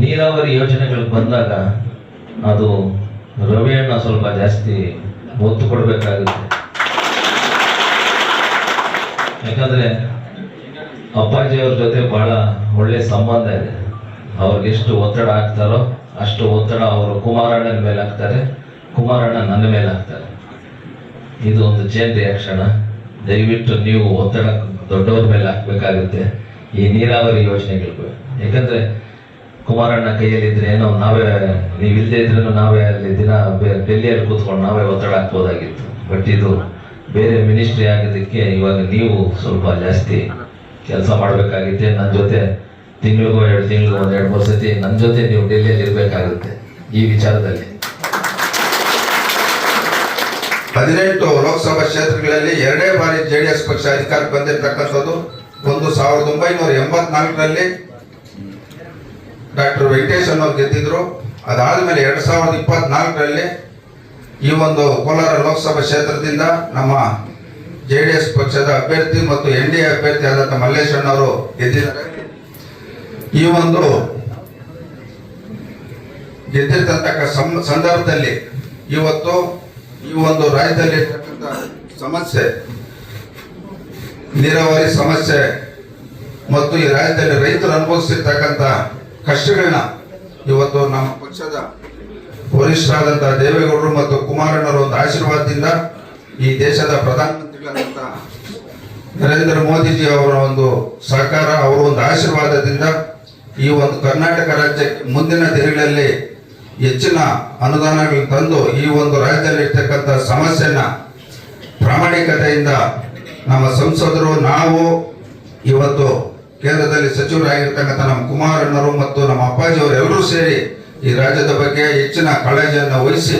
ನೀರಾವರಿ ಯೋಜನೆಗಳು ಬಂದಾಗ ಅದು ರವಿಯಣ್ಣ ಸ್ವಲ್ಪ ಜಾಸ್ತಿ ಒತ್ತು ಕೊಡಬೇಕಾಗುತ್ತೆ. ಯಾಕಂದರೆ ಅಪ್ಪಾಜಿಯವ್ರ ಜೊತೆ ಭಾಳ ಒಳ್ಳೆ ಸಂಬಂಧ ಇದೆ. ಅವ್ರಿಗೆ ಎಷ್ಟು ಒತ್ತಡ ಹಾಕ್ತಾರೋ ಅಷ್ಟು ಒತ್ತಡ ಅವರು ಕುಮಾರಣ್ಣನ ಮೇಲೆ ಹಾಕ್ತಾರೆ. ಕುಮಾರಣ್ಣ ನನ್ನ ಮೇಲೆ ಹಾಕ್ತಾರೆ. ಇದು ಒಂದು ಚೇನ್ ಕ್ಷಣ ದಯವಿಟ್ಟು ನೀವು ಒತ್ತಡ ದೊಡ್ಡವ್ರ ಮೇಲೆ ಹಾಕ್ಬೇಕಾಗುತ್ತೆ. ಈ ನೀರಾವರಿ ಯೋಜನೆಗಳಿಗೂ. ಯಾಕಂದ್ರೆ ಕುಮಾರಣ್ಣ ಕೈಯಲ್ಲಿದ್ರೆ ಏನೋ ನಾವೇ ನೀವು ಇಲ್ಲದೆ ಇದ್ರೂ ನಾವೇ ಅಲ್ಲಿ ದಿನ ಡೆಲ್ಲಿಯಲ್ಲಿ ಕೂತ್ಕೊಂಡು ನಾವೇ ಒತ್ತಡ ಹಾಕ್ಬೋದಾಗಿತ್ತು. ಬಟ್ ಇದು ಬೇರೆ ಮಿನಿಸ್ಟ್ರಿ ಆಗಿದ್ದಕ್ಕೆ ಇವಾಗ ನೀವು ಸ್ವಲ್ಪ ಜಾಸ್ತಿ ಕೆಲಸ ಮಾಡಬೇಕಾಗಿತ್ತೆ. ನನ್ನ ಜೊತೆ ತಿಂಗಳಿಗೂ ಎರಡು ತಿಂಗಳಿಗೂ ಒಂದು ಎರಡು ಮೂರು ಸತಿ ನನ್ನ ಜೊತೆ ನೀವು ಡೆಲ್ಲಿಯಲ್ಲಿ ಇರಬೇಕಾಗುತ್ತೆ ಈ ವಿಚಾರದಲ್ಲಿ. ಹದಿನೆಂಟು ಲೋಕಸಭಾ ಕ್ಷೇತ್ರಗಳಲ್ಲಿ ಎರಡೇ ಬಾರಿ ಜೆಡಿಎಸ್ ಪಕ್ಷ ಅಧಿಕಾರಕ್ಕೆ ಬಂದಿರತಕ್ಕಂಥದ್ದು ಒಂದು ಸಾವಿರದ ಒಂಬೈನೂರ ಎಂಬತ್ನಾಲ್ಕರಲ್ಲಿ ಡಾಕ್ಟರ್ ವೆಂಕಟೇಶ್ ಅನ್ನೋರು ಗೆದ್ದಿದ್ರು. ಅದಾದ್ಮೇಲೆ ಎರಡ್ ಸಾವಿರದ ಇಪ್ಪತ್ನಾಲ್ಕರಲ್ಲಿ ಈ ಒಂದು ಕೋಲಾರ ಲೋಕಸಭಾ ಕ್ಷೇತ್ರದಿಂದ ನಮ್ಮ ಜೆ ಡಿ ಎಸ್ ಪಕ್ಷದ ಅಭ್ಯರ್ಥಿ ಮತ್ತು ಎನ್ ಡಿ ಎ ಅಭ್ಯರ್ಥಿ ಆದಂಥ ಮಲ್ಲೇಶಣ್ಣವರು ಗೆದ್ದಿದ್ದಾರೆ. ಈ ಒಂದು ಗೆದ್ದಿರ್ತಕ್ಕಂಥ ಸಂದರ್ಭದಲ್ಲಿ ಇವತ್ತು ಈ ಒಂದು ರಾಜ್ಯದಲ್ಲಿ ಸಮಸ್ಯೆ, ನೀರಾವರಿ ಸಮಸ್ಯೆ ಮತ್ತು ಈ ರಾಜ್ಯದಲ್ಲಿ ರೈತರು ಅನುಭವಿಸಿರ್ತಕ್ಕಂಥ ಕಷ್ಟಗಳನ್ನ ಇವತ್ತು ನಮ್ಮ ಪಕ್ಷದ ವರಿಷ್ಠರಾದಂತಹ ದೇವೇಗೌಡರು ಮತ್ತು ಕುಮಾರಣ್ಣರ ಒಂದು ಆಶೀರ್ವಾದದಿಂದ ಈ ದೇಶದ ಪ್ರಧಾನಮಂತ್ರಿಗಳಾದಂತಹ ನರೇಂದ್ರ ಮೋದಿಜಿ ಅವರ ಒಂದು ಸಹಕಾರ, ಅವರ ಒಂದು ಆಶೀರ್ವಾದದಿಂದ ಈ ಒಂದು ಕರ್ನಾಟಕ ರಾಜ್ಯಕ್ಕೆ ಮುಂದಿನ ದಿನಗಳಲ್ಲಿ ಹೆಚ್ಚಿನ ಅನುದಾನಗಳನ್ನು ತಂದು ಈ ಒಂದು ರಾಜ್ಯದಲ್ಲಿ ಇರ್ತಕ್ಕಂಥ ಸಮಸ್ಯೆನ ಪ್ರಾಮಾಣಿಕತೆಯಿಂದ ನಮ್ಮ ಸಂಸದರು, ನಾವು ಇವತ್ತು ಕೇಂದ್ರದಲ್ಲಿ ಸಚಿವರಾಗಿರ್ತಕ್ಕಂಥ ನಮ್ಮ ಕುಮಾರಣ್ಣರು ಮತ್ತು ನಮ್ಮ ಅಪ್ಪಾಜಿಯವರು ಎಲ್ಲರೂ ಸೇರಿ ಈ ರಾಜ್ಯದ ಬಗ್ಗೆ ಹೆಚ್ಚಿನ ಕಾಳಜಿಯನ್ನು ವಹಿಸಿ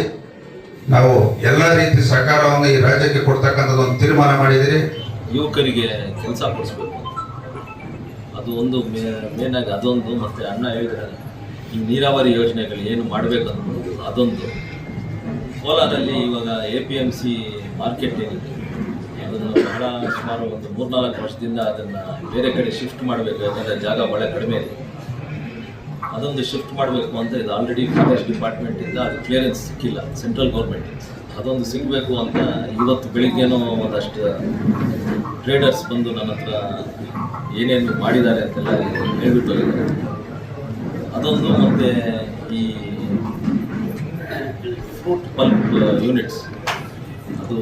ನಾವು ಎಲ್ಲ ರೀತಿ ಸಹಕಾರವನ್ನು ಈ ರಾಜ್ಯಕ್ಕೆ ಕೊಡ್ತಕ್ಕಂಥದ್ದು ಒಂದು ತೀರ್ಮಾನ ಮಾಡಿದಿರಿ ಯುವಕರಿಗೆ ಕೆಲಸ ಕೊಡಿಸ್ಬೇಕು. ಅದು ಒಂದು ಮೇನ್ ಆಗಿ ಅದೊಂದು ಮತ್ತೆ ಅಣ್ಣ ಹೇಳಿದ್ರೆ ಈ ನೀರಾವರಿ ಯೋಜನೆಗಳು ಏನು ಮಾಡಬೇಕು ಅನ್ನೋದು ಅದೊಂದು. ಕೋಲಾರಲ್ಲಿ ಇವಾಗ A P M C market ಏನಿದೆ, ಅದನ್ನು ಬಹಳ ಸುಮಾರು ಒಂದು ಮೂರ್ನಾಲ್ಕು ವರ್ಷದಿಂದ ಅದನ್ನು ಬೇರೆ ಕಡೆ ಶಿಫ್ಟ್ ಮಾಡಬೇಕು, ಯಾಕಂದರೆ ಜಾಗ ಭಾಳ ಕಡಿಮೆ ಇದೆ. ಅದೊಂದು ಶಿಫ್ಟ್ ಮಾಡಬೇಕು ಅಂತ ಇದು ಆಲ್ರೆಡಿ ಫಾರೆಸ್ಟ್ ಡಿಪಾರ್ಟ್ಮೆಂಟಿಂದ ಅದು ಕ್ಲಿಯರೆನ್ಸ್ ಸಿಕ್ಕಿಲ್ಲ ಸೆಂಟ್ರಲ್ ಗೌರ್ಮೆಂಟ್ ಅದೊಂದು ಸಿಗಬೇಕು ಅಂತ ಇವತ್ತು ಬೆಳಿಗ್ಗೆನೂ ಒಂದಷ್ಟು ಟ್ರೇಡರ್ಸ್ ಬಂದು ನನ್ನ ಹತ್ರ ಏನೇನು ಮಾಡಿದ್ದಾರೆ ಅಂತೆಲ್ಲ ಹೇಳ್ಬಿಟ್ಟು ಹೋಗಿದ್ದಾರೆ. ಅದೊಂದು ಮತ್ತು ಈ ಫ್ರೂಟ್ ಪಲ್ಪ್ ಯೂನಿಟ್ಸ್ ಅದು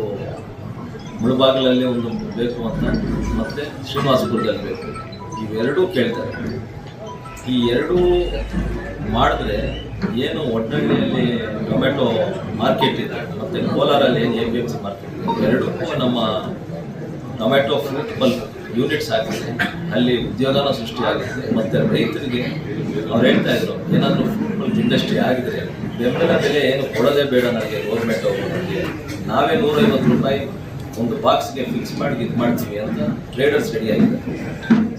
ಮುಳುಬಾಗಿಲಲ್ಲಿ ಒಂದು ಬೇಕು ಅಂತ ಮತ್ತು ಶ್ರೀನಿವಾಸಪುರದಲ್ಲಿ ಬೇಕು. ಇವೆರಡೂ ಕೇಳ್ತಾರೆ. ಈ ಎರಡೂ ಮಾಡಿದ್ರೆ ಏನು ಒಟ್ಟಿನಲ್ಲಿ ಟೊಮೆಟೊ ಮಾರ್ಕೆಟ್ ಇದೆ, ಮತ್ತು ಕೋಲಾರಲ್ಲಿ ಏನು A P M C market ಇದೆ ಎರಡಕ್ಕೂ ನಮ್ಮ ಟೊಮೆಟೊ ಫ್ರೂಟ್ ಬಲ್ಕ್ ಯೂನಿಟ್ಸ್ ಆಗಿದೆ ಅಲ್ಲಿ ಉದ್ಯೋಗನ ಸೃಷ್ಟಿಯಾಗುತ್ತೆ ಮತ್ತು ರೈತರಿಗೆ ಅವ್ರು ಹೇಳ್ತಾ ಇದ್ರು, ಏನಾದರೂ ಫ್ರೂಟ್ ಬಲ್ಕ್ ಇಂಡಸ್ಟ್ರಿ ಆಗಿದ್ರೆ ಬೆಂಬಲ ಬೆಲೆ ಏನು ಕೊಡೋದೇ ಬೇಡ ನನಗೆ ಗೌರ್ಮೆಂಟ್ ಅವರು. ನಾವೇ ನೂರೈವತ್ತು ರೂಪಾಯಿ ಒಂದು ಬಾಕ್ಸ್ಗೆ ಫಿಕ್ಸ್ ಮಾಡಿ ಇದು ಮಾಡ್ತೀವಿ ಅಂತ ಟ್ರೇಡರ್ಸ್ ರೆಡಿ ಆಗಿದ್ದಾರೆ.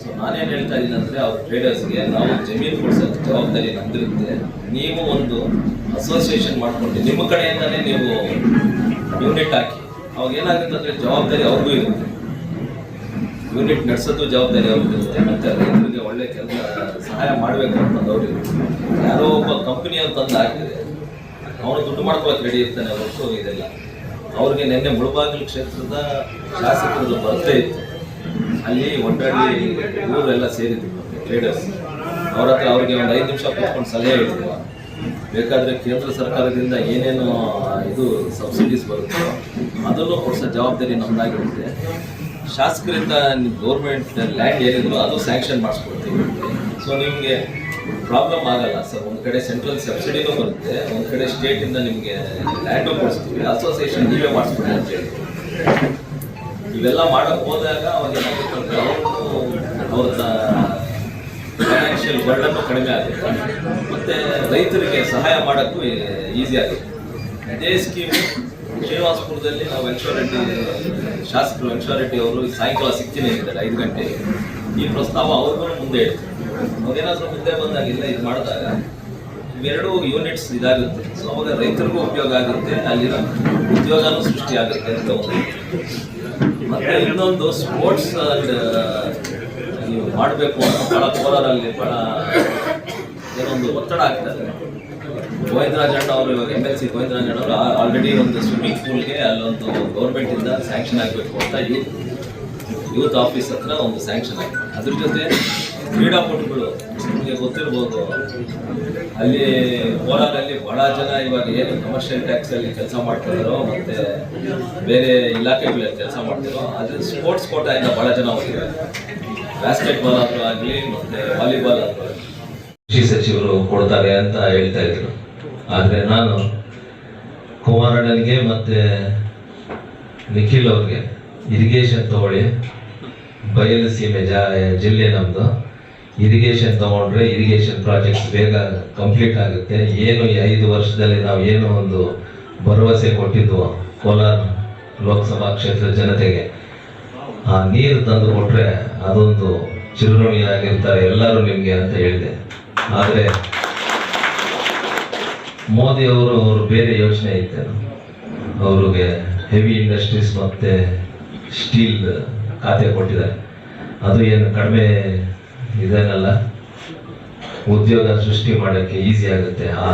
ಸೊ ನಾನೇನು ಹೇಳ್ತಾ ಇದ್ದೀನಿ ಅಂದರೆ ಅವ್ರ ಟ್ರೇಡರ್ಸ್ಗೆ ನಾವು ಜಮೀನು ಕೊಡಿಸೋ ಜವಾಬ್ದಾರಿ ನಮ್ದಿರುತ್ತೆ. ನೀವು ಒಂದು ಅಸೋಸಿಯೇಷನ್ ಮಾಡಿಕೊಂಡು ನಿಮ್ಮ ಕಡೆಯಿಂದಲೇ ನೀವು ಯೂನಿಟ್ ಹಾಕಿ. ಅವಾಗ ಏನಾಗುತ್ತೆ ಅಂದರೆ ಜವಾಬ್ದಾರಿ ಅವ್ರಿಗೂ ಇರುತ್ತೆ. ಯೂನಿಟ್ ನಡೆಸೋದು ಜವಾಬ್ದಾರಿ ಅವ್ರಿಗೆ ಇರುತ್ತೆ. ಮತ್ತು ರೈತರಿಗೆ ಒಳ್ಳೆ ಕೆಲಸ, ಸಹಾಯ ಮಾಡಬೇಕು ಅಂತಂದು ಅವ್ರಿಗೆ ಯಾರೋ ಒಬ್ಬ ಕಂಪನಿ ತಂದು ಹಾಕಿದರೆ ಅವನು ದುಡ್ಡು ಮಾಡ್ಕೊಳಕ್ಕೆ ರೆಡಿ ಇರ್ತಾನೆ ಹೊರತು ಇದೆಲ್ಲ. ಅವ್ರಿಗೆ ನಿನ್ನೆ ಮುಳಬಾಗಿಲು ಕ್ಷೇತ್ರದ ಶಾಸಕರದ್ದು ಬರ್ತಾ ಇತ್ತು. ಅಲ್ಲಿ ಒಡ್ಡಳ್ಳಿ ಊರೆಲ್ಲ ಸೇರಿದ್ರು ಟ್ರೇಡರ್ಸ್ ಅವ್ರ ಹತ್ರ ಅವ್ರಿಗೆ ಒಂದು ಐದು ನಿಮಿಷ ಕೂತ್ಕೊಂಡು ಸಲಹೆ ಹೇಳಿದ್ರು. ಬೇಕಾದರೆ ಕೇಂದ್ರ ಸರ್ಕಾರದಿಂದ ಏನೇನು ಇದು ಸಬ್ಸಿಡೀಸ್ ಬರುತ್ತೋ, ಅದನ್ನು ಕೊಡಿಸೋ ಜವಾಬ್ದಾರಿ ನಮ್ಮದಾಗಿರುತ್ತೆ ಶಾಸಕರಿಂದ ಗೌರ್ಮೆಂಟ್ ಲ್ಯಾಂಡ್ ಏನಿದ್ರು ಅದು ಸ್ಯಾಂಕ್ಷನ್ ಮಾಡಿಸ್ಕೊಡ್ತೀವಿ. ಸೊ ನಿಮಗೆ ಪ್ರಾಬ್ಲಮ್ ಆಗಲ್ಲ. ಸರ್ ಒಂದು ಕಡೆ ಸೆಂಟ್ರಲ್ ಸಬ್ಸಿಡಿನೂ ಬರುತ್ತೆ, ಒಂದು ಕಡೆ ಸ್ಟೇಟಿಂದ ನಿಮಗೆ ಲ್ಯಾಂಡು ಕೊಡಿಸ್ತೀವಿ ಅಸೋಸಿಯೇಷನ್ ನೀವೇ ಮಾಡಿಸ್ಬಿಡಿ ಅಂತ ಹೇಳಿ. ಇವೆಲ್ಲ ಮಾಡಕ್ ಹೋದಾಗ ಅವ್ರಿಗೆ ಅವ್ರದ್ದ ಫೈನಾನ್ಷಿಯಲ್ ಬರ್ಡನ್ನು ಕಡಿಮೆ ಆಗುತ್ತೆ. ಮತ್ತೆ ರೈತರಿಗೆ ಸಹಾಯ ಮಾಡೋಕ್ಕೂ ಈಸಿ ಆಗುತ್ತೆ. ಅದೇ ಸ್ಕೀಮ್ ಶ್ರೀನಿವಾಸಪುರದಲ್ಲಿ ನಾವು ವೆಂಕಟರೆಡ್ಡಿ ಶಾಸಕರು ವೆಂಕಟರೆಡ್ಡಿ ಅವರು ಸಾಯಂಕಾಲ ಅಂತಾರೆ, ಐದು ಗಂಟೆಗೆ. ಈ ಪ್ರಸ್ತಾವ ಅವ್ರಿಗೂ ಮುಂದೆ ಇಡ್ತಾರೆ ಮುದ್ದೆ ಬಂದಾಗ ಇಲ್ಲ ಇದು ಮಾಡಿದಾಗ ಇವೆರಡು ಯೂನಿಟ್ಸ್ ಇದಾಗುತ್ತೆ. ಸೊ ಅವಾಗ ರೈತರಿಗೂ ಉಪಯೋಗ ಆಗುತ್ತೆ, ಅಲ್ಲಿರೋ ಉದ್ಯೋಗನೂ ಸೃಷ್ಟಿ ಆಗುತ್ತೆ ಅಂತ ಒಂದು ಮತ್ತೆ ಇನ್ನೊಂದು ಸ್ಪೋರ್ಟ್ಸ್ ಅಂಡ್ ಮಾಡಬೇಕು ಅಂತ ಭಾಳ ಕೋಲಾರಲ್ಲಿ ಭಾಳ ಏನೊಂದು ಒತ್ತಡ ಆಗ್ತದೆ ಗೋವಿಂದರಾಜ್ ಅಣ್ಣ ಅವರು ಇವಾಗ ಎಂ ಎಲ್ ಸಿ ಗೋವಿಂದರಾಜ್ ಅಣ್ಣ ಅವರು ಆಲ್ರೆಡಿ ಒಂದು ಸ್ವಿಮ್ಮಿಂಗ್ ಪೂಲ್ಗೆ ಅಲ್ಲೊಂದು ಗೌರ್ಮೆಂಟಿಂದ ಸ್ಯಾಂಕ್ಷನ್ ಆಗಬೇಕು ಅಂತ ಯೂತ್ ಯೂತ್ ಆಫೀಸ್ ಹತ್ರ ಒಂದು ಸ್ಯಾಂಕ್ಷನ್ ಆಗಿದೆ ಅದ್ರ ಜೊತೆ ಕ್ರೀಡಾಪಟುಗಳು ನಿಮಗೆ ಗೊತ್ತಿರ್ಬೋದು. ಅಲ್ಲಿ ಕೋಲಾರಲ್ಲಿ ಬಹಳ ಜನ ಇವಾಗ ಏನು ಕಮರ್ಷಿಯಲ್ ಟ್ಯಾಕ್ಸಲ್ಲಿ ಕೆಲಸ ಮಾಡ್ತಿದ್ರು ಮತ್ತು ಬೇರೆ ಇಲಾಖೆಗಳಲ್ಲಿ ಕೆಲಸ ಮಾಡ್ತಿರೋ ಆದರೆ ಸ್ಪೋರ್ಟ್ಸ್ ಕೋಟಾಯಿಂದ ಭಾಳ ಜನ ಹೋಗಿದ್ದಾರೆ. ಬ್ಯಾಸ್ಕೆಟ್ ಬಾಲ್ ಆದರೂ ಆಗಲಿ ಮತ್ತು ವಾಲಿಬಾಲ್ ಆದರೂ ಕೃಷಿ ಸಚಿವರು ಕೊಡ್ತಾರೆ ಅಂತ ಹೇಳ್ತಾ ಇದ್ರು. ಆದರೆ ನಾನು ಕುಮಾರಣ್ಣನಿಗೆ ಮತ್ತು ನಿಖಿಲ್ ಅವ್ರಿಗೆ ಇರಿಗೇಷನ್ ತಗೊಳ್ಳಿ. ಬಯಲು ಸೀಮೆ ಜಿಲ್ಲೆ ನಮ್ದು. ಇರಿಗೇಷನ್ ತಗೊಂಡ್ರೆ ಇರಿಗೇಷನ್ ಪ್ರಾಜೆಕ್ಟ್ಸ್ ಬೇಗ ಕಂಪ್ಲೀಟ್ ಆಗುತ್ತೆ. ಏನು ಐದು ವರ್ಷದಲ್ಲಿ ನಾವು ಏನು ಒಂದು ಭರವಸೆ ಕೊಟ್ಟಿದ್ವು ಕೋಲಾರ ಲೋಕಸಭಾ ಕ್ಷೇತ್ರದ ಜನತೆಗೆ, ಆ ನೀರು ತಂದು ಕೊಟ್ರೆ ಅದೊಂದು ಚಿರುಣಿಯಾಗಿರ್ತಾರೆ ಎಲ್ಲರೂ ನಿಮಗೆ ಅಂತ ಹೇಳಿದೆ. ಆದರೆ ಮೋದಿ ಅವರು ಅವರು ಬೇರೆ ಯೋಚನೆ ಇತ್ತು ಅವ್ರಿಗೆ ಹೆವಿ ಇಂಡಸ್ಟ್ರೀಸ್ ಮತ್ತು ಸ್ಟೀಲ್ ಖಾತೆ ಕೊಟ್ಟಿದ್ದಾರೆ. ಅದು ಏನು ಕಡಿಮೆ ಇದೇನಲ್ಲ ಉದ್ಯೋಗ ಸೃಷ್ಟಿ ಮಾಡೋಕ್ಕೆ ಈಸಿ ಆಗುತ್ತೆ. ಆ,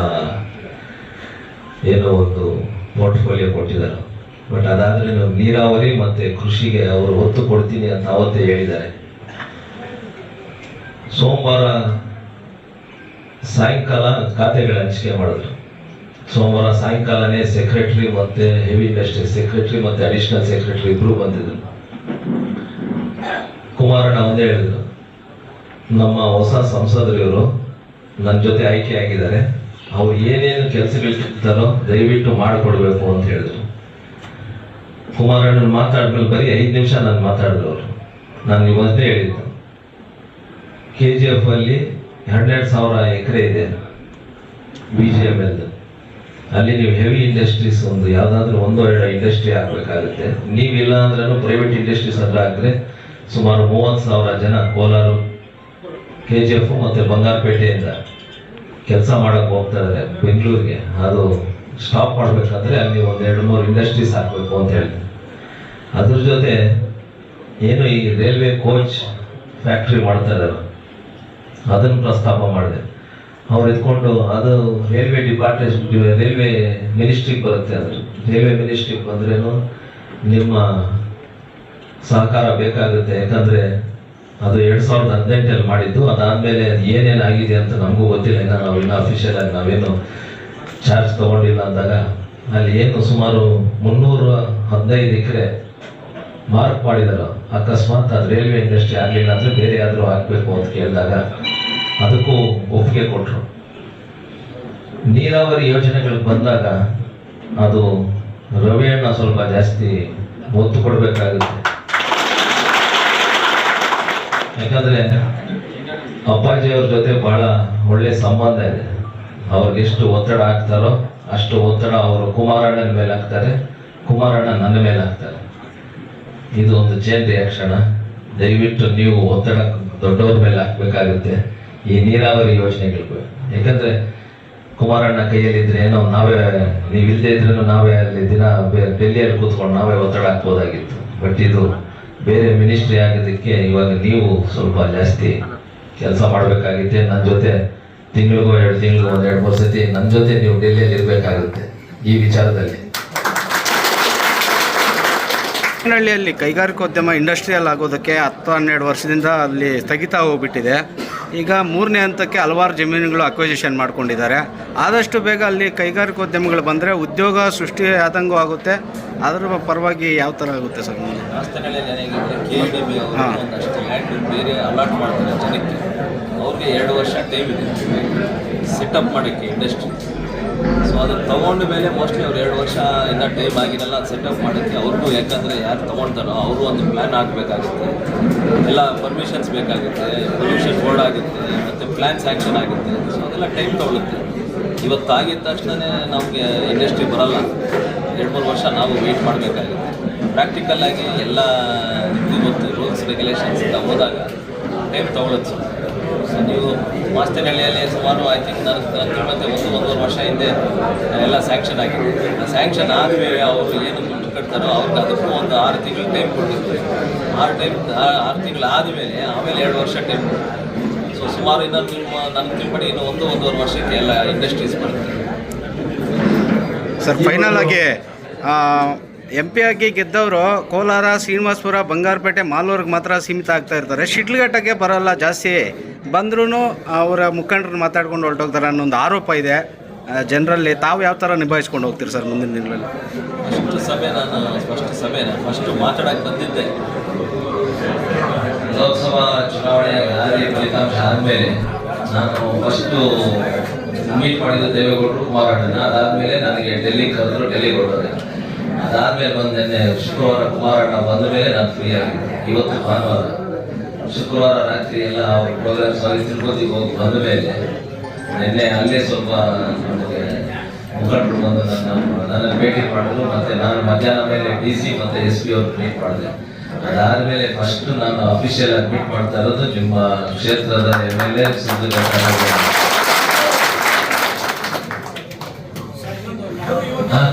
ಏನೋ ಒಂದು ಪೋರ್ಟ್ಫೋಲಿಯೋ ಕೊಟ್ಟಿದ್ದಾರೆ. ಬಟ್ ಅದಾದ್ರೆ ನಾವು ನೀರಾವರಿ ಮತ್ತೆ ಕೃಷಿಗೆ ಅವರು ಒತ್ತು ಕೊಡ್ತೀನಿ ಅಂತ ಅವತ್ತೇ ಹೇಳಿದ್ದಾರೆ. ಸೋಮವಾರ ಸಾಯಂಕಾಲ ಖಾತೆಗಳ ಹಂಚಿಕೆ ಮಾಡಿದ್ರು. ಸೋಮವಾರ ಸಾಯಂಕಾಲನೇ ಸೆಕ್ರೆಟರಿ ಮತ್ತೆ ಹೆವಿ ಇಂಡಸ್ಟ್ರಿ ಸೆಕ್ರೆಟರಿ ಮತ್ತೆ ಅಡಿಷನಲ್ ಸೆಕ್ರೆಟರಿ ಇಬ್ರು ಬಂದಿದ್ರು. ಕುಮಾರಣ್ಣ ಒಂದೇ ಹೇಳಿದ್ರು. ನಮ್ಮ ಹೊಸ ಸಂಸದರು ಇವರು ನನ್ನ ಜೊತೆ ಆಯ್ಕೆ ಆಗಿದ್ದಾರೆ. ಅವ್ರು ಏನೇನು ಕೆಲಸಗಳಿರ್ತಾರೋ ದಯವಿಟ್ಟು ಮಾಡಿಕೊಡ್ಬೇಕು ಅಂತ ಹೇಳಿದ್ರು. ಕುಮಾರಣ್ಣನ ಮಾತಾಡ್ಮೇಲೆ ಬರೀ ಐದು ನಿಮಿಷ ನಾನು ಮಾತಾಡಿದ್ರು ಅವರು. ನಾನು ಇವತ್ತೇ ಹೇಳಿದ್ದು. ಕೆ ಜಿ ಎಫ್ ಅಲ್ಲಿ ಹನ್ನೆರಡು ಸಾವಿರ ಎಕರೆ ಇದೆ ಬಿ ಜಿ ಎಂ ಎಲ್. ಅಲ್ಲಿ ನೀವು ಹೆವಿ ಇಂಡಸ್ಟ್ರೀಸ್ ಒಂದು ಯಾವುದಾದ್ರೂ ಒಂದು ಎರಡು ಇಂಡಸ್ಟ್ರಿ ಹಾಕ್ಬೇಕಾಗುತ್ತೆ ನೀವಿಲ್ಲ ಅಂದ್ರೂ ಪ್ರೈವೇಟ್ ಇಂಡಸ್ಟ್ರೀಸ್ ಹತ್ರ ಹಾಕಿದ್ರೆ ಸುಮಾರು ಮೂವತ್ತು ಸಾವಿರ ಜನ ಕೋಲಾರ ಕೆ ಜಿ ಎಫ್ ಮತ್ತು ಬಂಗಾರಪೇಟೆಯಿಂದ ಕೆಲಸ ಮಾಡಕ್ಕೆ ಹೋಗ್ತಾ ಇದಾರೆ ಬೆಂಗಳೂರಿಗೆ. ಅದು ಸ್ಟಾಪ್ ಮಾಡಬೇಕಂದ್ರೆ ಅಲ್ಲಿ ಒಂದು ಎರಡು ಮೂರು ಇಂಡಸ್ಟ್ರೀಸ್ ಹಾಕಬೇಕು ಅಂತ ಹೇಳಿದ್ರು ಅದ್ರ ಜೊತೆ ಏನು ಈ ರೈಲ್ವೆ ಕೋಚ್ ಫ್ಯಾಕ್ಟ್ರಿ ಮಾಡ್ತಾ ಇದ್ದಾರೆ. ಅದನ್ನು ಪ್ರಸ್ತಾಪ ಮಾಡಿದೆ. ಅವ್ರು ಎತ್ಕೊಂಡು ಅದು ರೈಲ್ವೆ ಡಿಪಾರ್ಟ್ಮೆಂಟ್ ರೈಲ್ವೆ ಮಿನಿಸ್ಟ್ರಿಗೆ ಬರುತ್ತೆ ಅದ್ರ ರೈಲ್ವೆ ಮಿನಿಸ್ಟ್ರಿಗೆ ಬಂದ್ರೇನು ನಿಮ್ಮ ಸಹಕಾರ ಬೇಕಾಗುತ್ತೆ. ಯಾಕಂದ್ರೆ ಅದು ಎರಡ್ ಸಾವಿರದ ಹದಿನೆಂಟಲ್ಲಿ ಮಾಡಿದ್ದು. ಅದಾದ್ಮೇಲೆ ಅದು ಏನೇನು ಆಗಿದೆ ಅಂತ ನಮಗೂ ಗೊತ್ತಿಲ್ಲ. ಇನ್ನು ನಾವು ಇನ್ನೂ ಅಫಿಷಿಯಲ್ ಆಗಿ ನಾವೇನು ಚಾರ್ಜ್ ತಗೊಂಡಿಲ್ಲ ಅಂದಾಗ ಅಲ್ಲಿ ಏನು ಸುಮಾರು ಮುನ್ನೂರ ಹದಿನೈದು ಎಕರೆ ಮಾರ್ಕ್ ಮಾಡಿದಾರ. ಅಕಸ್ಮಾತ್ ಅದು ರೈಲ್ವೆ ಇಂಡಸ್ಟ್ರಿ ಆಗಲಿಲ್ಲ ಅಂದ್ರೆ ಬೇರೆ ಯಾವ್ದಾದ್ರು ಹಾಕ್ಬೇಕು ಅಂತ ಕೇಳಿದಾಗ ಅದಕ್ಕೂ ಒಪ್ಪಿಗೆ ಕೊಟ್ಟರು ನೀರಾವರಿ ಯೋಜನೆಗಳಿಗೆ ಬಂದಾಗ ಅದು ರವೆಯನ್ನು ಸ್ವಲ್ಪ ಜಾಸ್ತಿ ಒತ್ತು ಕೊಡಬೇಕಾಗುತ್ತೆ. ಯಾಕಂದ್ರೆ ಅಪ್ಪಾಜಿಯವ್ರ ಜೊತೆ ಬಹಳ ಒಳ್ಳೆ ಸಂಬಂಧ ಇದೆ. ಅವ್ರಿಗೆ ಎಷ್ಟು ಒತ್ತಡ ಹಾಕ್ತಾರೋ ಅಷ್ಟು ಒತ್ತಡ ಅವರು ಕುಮಾರಣ್ಣನ ಮೇಲೆ ಹಾಕ್ತಾರೆ. ಕುಮಾರಣ್ಣ ನನ್ನ ಮೇಲೆ ಹಾಕ್ತಾರೆ. ಇದು ಒಂದು ಚೇನ್ ರಿಯಾಕ್ಷನ್ ದಯವಿಟ್ಟು ನೀವು ಒತ್ತಡ ದೊಡ್ಡವ್ರ ಮೇಲೆ ಹಾಕ್ಬೇಕಾಗುತ್ತೆ. ಈ ನೀರಾವರಿ ಯೋಜನೆಗಳಿಗೂ ಯಾಕಂದ್ರೆ ಕುಮಾರಣ್ಣ ಕೈಯಲ್ಲಿದ್ರೆ ಏನೋ ನಾವೇ ನೀವು ಇಲ್ಲದೆ ಇದ್ರೂ ನಾವೇ ಅಲ್ಲಿ ದಿನ ಡೆಲ್ಲಿಯಲ್ಲಿ ಕೂತ್ಕೊಂಡು ನಾವೇ ಒತ್ತಡ ಹಾಕ್ಬೋದಾಗಿತ್ತು. ಬಟ್ ಇದು ಬೇರೆ ಮಿನಿಸ್ಟ್ರಿ ಆಗೋದಕ್ಕೆ ಇವಾಗ ನೀವು ಸ್ವಲ್ಪ ಜಾಸ್ತಿ ಕೆಲಸ ಮಾಡಬೇಕಾಗಿದೆ ನನ್ನ ಜೊತೆ ತಿಂಗಳಿಗೂ ಎರಡು ತಿಂಗಳು ಒಂದು ಎರಡು ಮೂರು ಸತಿ ನನ್ನ ಜೊತೆ ನೀವು ಡೆಲ್ಲಿಯಲ್ಲಿ ಇರಬೇಕಾಗುತ್ತೆ ಈ ವಿಚಾರದಲ್ಲಿ. ಹಳ್ಳಿಯಲ್ಲಿ ಕೈಗಾರಿಕೋದ್ಯಮ ಇಂಡಸ್ಟ್ರಿಯಲ್ ಆಗೋದಕ್ಕೆ ಹತ್ತು ಹನ್ನೆರಡು ವರ್ಷದಿಂದ ಅಲ್ಲಿ ಸ್ಥಗಿತ ಹೋಗ್ಬಿಟ್ಟಿದೆ. ಈಗ ಮೂರನೇ ಹಂತಕ್ಕೆ ಹಲವಾರು ಜಮೀನುಗಳು ಅಕ್ವಿಸಿಷನ್ ಮಾಡ್ಕೊಂಡಿದ್ದಾರೆ. ಆದಷ್ಟು ಬೇಗ ಅಲ್ಲಿ ಕೈಗಾರಿಕೋದ್ಯಮಗಳು ಬಂದರೆ ಉದ್ಯೋಗ ಸೃಷ್ಟಿ ಆದಂಗೂ ಆಗುತ್ತೆ. ಅದರ ಪರವಾಗಿ ಯಾವ ಥರ ಆಗುತ್ತೆ ಸರ್ ಹಾಂ. ಬೇರೆ ಅಲಾಟ್ ಮಾಡ್ತಾರೆ ಜನಕ್ಕೆ. ಅವ್ರಿಗೆ ಎರಡು ವರ್ಷ ಟೈಮ್ ಇದೆ. ಸೆಟಪ್ ಮಾಡೋಕ್ಕೆ ಇಂಡಸ್ಟ್ರಿ ಸೊ ಅದನ್ನು ತೊಗೊಂಡ ಮೇಲೆ ಮೋಸ್ಟ್ಲಿ ಅವ್ರು ಎರಡು ವರ್ಷ ಇಂದ ಟೈಮ್ ಆಗಿರಲ್ಲ, ಅದು ಸೆಟಪ್ ಮಾಡೋಕ್ಕೆ ಅವ್ರಿಗೂ ಯಾಕಂದರೆ ಯಾರು ತೊಗೊಳ್ತಾರೋ ಅವರು ಒಂದು ಪ್ಲ್ಯಾನ್ ಆಗಬೇಕಾಗುತ್ತೆ. ಎಲ್ಲ ಪರ್ಮಿಷನ್ಸ್ ಬೇಕಾಗುತ್ತೆ ಪೊಲ್ಯೂಷನ್ ಬೋರ್ಡ್ ಆಗುತ್ತೆ, ಮತ್ತು ಪ್ಲ್ಯಾನ್ ಸ್ಯಾಂಕ್ಷನ್ ಆಗುತ್ತೆ. ಸೊ ಅದೆಲ್ಲ ಟೈಮ್ ತೊಗೊಳುತ್ತೆ. ಇವತ್ತಾಗಿದ್ದ ತಕ್ಷಣವೇ ನಮಗೆ ಇಂಡಸ್ಟ್ರಿ ಬರಲ್ಲ. ಎರಡು ಮೂರು ವರ್ಷ ನಾವು ವೆಯ್ಟ್ ಮಾಡಬೇಕಾಗುತ್ತೆ. ಪ್ರಾಕ್ಟಿಕಲ್ಲಾಗಿ ಎಲ್ಲ ಇವತ್ತು ರೂಲ್ಸ್ ರೆಗ್ಯುಲೇಷನ್ಸ್ ಹೋದಾಗ ಟೈಮ್ ತೊಗೊಳುತ್ತೆ ನೀವು ಮಾಸ್ತನಹಳ್ಳಿಯಲ್ಲಿ ಸುಮಾರು ಐ ತಿಂಕ್ ನನ್ನ ಮತ್ತೆ ಒಂದು ಒಂದೂವರೆ ವರ್ಷ ಹಿಂದೆ ಎಲ್ಲ ಸ್ಯಾಂಕ್ಷನ್ ಆಗಿದೆ. ಸ್ಯಾಂಕ್ಷನ್ ಆದಮೇಲೆ ಅವರು ಏನು ದುಡ್ಡು ಕಟ್ತಾರೋ ಅವ್ರಿಗೆ ಅದಕ್ಕೂ ಒಂದು ಆರು ತಿಂಗಳು ಟೈಮ್ ಕೊಟ್ಟಿರ್ತಾರೆ ಆರು ಟೈಮ್ ಆರು ತಿಂಗಳು ಆದಮೇಲೆ ಆಮೇಲೆ ಎರಡು ವರ್ಷ ಟೈಮ್ ಸೊ ಸುಮಾರು ಇನ್ನೊಂದು ನಿಮ್ಮ ನನ್ನ ತಿಳ್ಪಡಿ ಇನ್ನು ಒಂದು ಒಂದೂವರೆ ವರ್ಷಕ್ಕೆ ಎಲ್ಲ ಇಂಡಸ್ಟ್ರೀಸ್ ಸರ್ ಫೈನಲ್ ಆಗಿ ಎಂ ಪಿ ಆಗಿ ಗೆದ್ದವರು ಕೋಲಾರ, ಶ್ರೀನಿವಾಸಪುರ, ಬಂಗಾರಪೇಟೆ, ಮಾಲೂರಿಗೆ ಮಾತ್ರ ಸೀಮಿತ ಆಗ್ತಾ ಇರ್ತಾರೆ. ಶಿಡ್ಲಘಟ್ಟಕ್ಕೆ ಬರಲ್ಲ ಜಾಸ್ತಿ. ಬಂದ್ರೂ ಅವರ ಮುಖಂಡರು ಮಾತಾಡ್ಕೊಂಡು ಹೊರಟೋಗ್ತಾರೆ ಅನ್ನೋ ಒಂದು ಆರೋಪ ಇದೆ. ಜನರಲ್ಲಿ ತಾವು ಯಾವ ಥರ ನಿಭಾಯಿಸ್ಕೊಂಡು ಹೋಗ್ತೀರಿ ಸರ್ ಮುಂದಿನ ದಿನಗಳಲ್ಲಿ? ಫಸ್ಟ್ ಸಭೆ ನಾನು, ಫಸ್ಟ್ ಸಭೆ ಫಸ್ಟು ಮಾತಾಡಕ್ಕೆ ಬಂದಿದ್ದೆ. ಲೋಕಸಭಾ ಚುನಾವಣೆಯ ಗಾದಿ ಫಲಿತಾಂಶ ಆದಮೇಲೆ ನಾನು ಫಸ್ಟು ಮೀಟ್ ಮಾಡಿದ್ದು ದೇವೇಗೌಡರು ಕುಮಾರಣ್ಣನ. ಅದಾದಮೇಲೆ ನನಗೆ ಡೆಲ್ಲಿ ಕರೆದ್ರು ಡೆಲ್ಲಿಗೆ ಹೊರಟೋದೆ ಅದಾದಮೇಲೆ ಮೇಲೆ ನಿನ್ನೆ ಶುಕ್ರವಾರ ಕುಮಾರಣ್ಣ ಬಂದ ಮೇಲೆ ನಾನು ಫ್ರೀ ಆಗಿದ್ದೆ. ಇವತ್ತು ಭಾನುವಾರ. ಶುಕ್ರವಾರ ರಾತ್ರಿ ಎಲ್ಲ ಅವ್ರ ಪ್ರೋಗ್ರಾಮ್ ಆಗಿ ತಿರುಪತಿಗೆ ಹೋಗಿ ಬಂದ ಮೇಲೆ ನಿನ್ನೆ ಅಲ್ಲೇ ಸ್ವಲ್ಪ ನಮಗೆ ಮುಖಂಡರು ಬಂದು ನನ್ನ ನನ್ನ ಭೇಟಿ ಮಾಡಿದ್ರು. ಮತ್ತೆ ನಾನು ಮಧ್ಯಾಹ್ನ ಮೇಲೆ ಡಿ ಸಿ ಮತ್ತೆ ಎಸ್ ಪಿ ಅವ್ರು ಮೀಟ್ ಮಾಡಿದೆ. ಅದಾದ್ಮೇಲೆ ಫಸ್ಟ್ ನಾನು ಅಫಿಷಿಯಲ್ ಆಗಿ ಮೀಟ್ ಮಾಡ್ತಾ ಇರೋದು ನಿಮ್ಮ ಕ್ಷೇತ್ರದ ಎಂ ಎಲ್ ಎ ಹಾಂ?